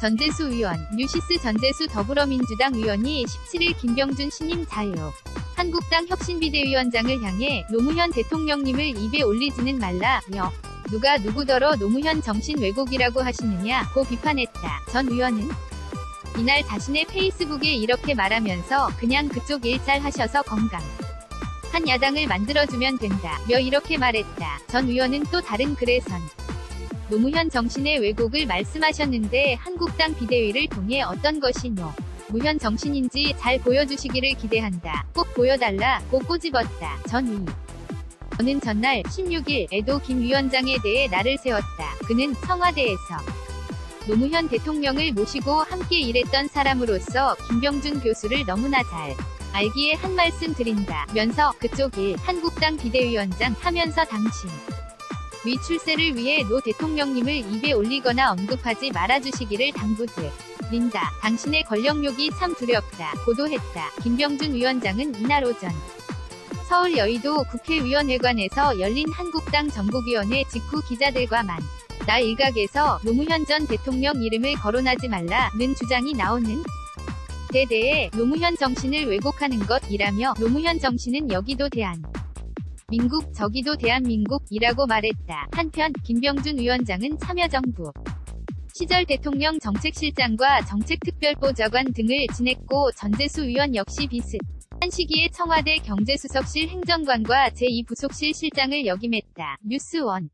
전재수 의원, 뉴시스 전재수 더불어민주당 의원이 17일 김병준 신임 자유 한국당 혁신비대위원장을 향해 노무현 대통령님을 입에 올리지는 말라며 누가 누구더러 노무현 정신 왜곡이라고 하시느냐 고 비판했다. 전 의원은 이날 자신의 페이스북에 이렇게 말하면서 그냥 그쪽 일 잘 하셔서 건강 한 야당을 만들어주면 된다. 며 이렇게 말했다. 전 의원은 또 다른 글에선 노무현 정신의 왜곡을 말씀하셨는데 한국당 비대위를 통해 어떤 것이 노 무현 정신인지 잘 보여주시기를 기대한다. 꼭 보여달라. 고 꼬집었다. 전 의. 저는 전날 16일 에도 김 위원장에 대해 나를 세웠다. 그는 청와대에서 노무현 대통령을 모시고 함께 일했던 사람으로서 김병준 교수를 너무나 잘 알기에 한 말씀 드린다. 면서 그쪽 일 한국당 비대위원장 하면서 당신 위 출세를 위해 노 대통령님을 입에 올리거나 언급하지 말아주시기를 당부드 린다. 당신의 권력욕이 참 두렵다. 고도했다. 김병준 위원장은 이날 오전 서울 여의도 국회의원회관에서 열린 한국당 전국위원회 직후 기자들과 만. 나 일각에서 노무현 전 대통령 이름을 거론하지 말라는 주장이 나오는 데 대해 노무현 정신을 왜곡하는 것이라며 노무현 정신은 여기도 대한 민국 저기도 대한민국이라고 말했다. 한편 김병준 위원장은 참여정부 시절 대통령 정책실장과 정책특별보좌관 등을 지냈고 전재수 의원 역시 비슷 한 시기에 청와대 경제수석실 행정관과 제2부속실 실장을 역임했다. 뉴스원